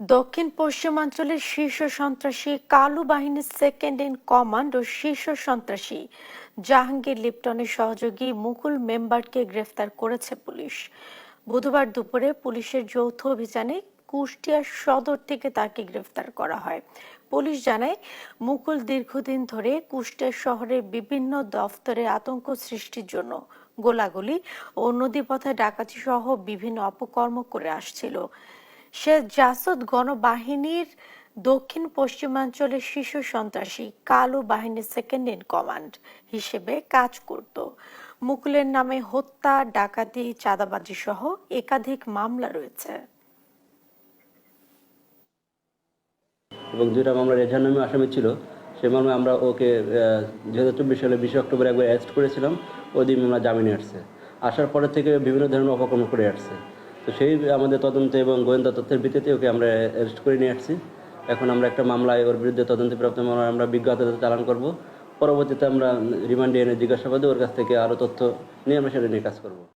দক্ষিণ পশ্চিমাঞ্চলের শীর্ষ সন্ত্রাসী কালু বাহিনীর সেকেন্ড ইন কমান্ড ও শীর্ষ সন্ত্রাসী জাহাঙ্গীর লিপ্টনের সহযোগী মুকুল মেম্বারকে গ্রেফতার করেছে পুলিশ। বুধবার দুপুরে পুলিশের যৌথ অভিযানে কুষ্টিয়া সদর থেকে তাকে গ্রেফতার করা হয়। পুলিশ জানায়, মুকুল দীর্ঘদিন ধরে কুষ্টিয়া শহরের বিভিন্ন দফতরে আতঙ্ক সৃষ্টির জন্য গোলাগুলি ও নদীপথে ডাকাতি সহ বিভিন্ন অপকর্ম করে আসছিল। সে জাসদ গণবাহিনীর দক্ষিণ পশ্চিমাঞ্চলের শীর্ষ সন্ত্রাসী, কালো বাহিনীর সেকেন্ড ইন কমান্ড হিসেবে কাজ করত। মুকুলের নামে হত্যা, ডাকাতি, চাঁদাবাজি সহ একাধিক মামলা রয়েছে। এবং দুইটা মামলার এজাহার নামে আসামি ছিল, সে মামলায় আমরা ওকে দু হাজার চব্বিশ সালে বিশে অক্টোবর একবার অ্যারেস্ট করেছিলাম, ওই দিন আমরা জামিনে আসছে। আসার পরে থেকে বিভিন্ন ধরনের অপকর্ম করে আসছে। তো সেই আমাদের তদন্ত এবং গোয়েন্দা তথ্যের ভিত্তিতে ওকে আমরা অ্যারেস্ট করে নিয়ে আসছি। এখন আমরা একটা মামলায় ওর বিরুদ্ধে তদন্ত প্রাপ্ত মামলা আমরা বিজ্ঞাত চালান করব। পরবর্তীতে আমরা রিমান্ডে এনে জিজ্ঞাসাবাদে ওর কাছ থেকে আরও তথ্য নিয়ে আমরা সেটা নিয়ে কাজ করব।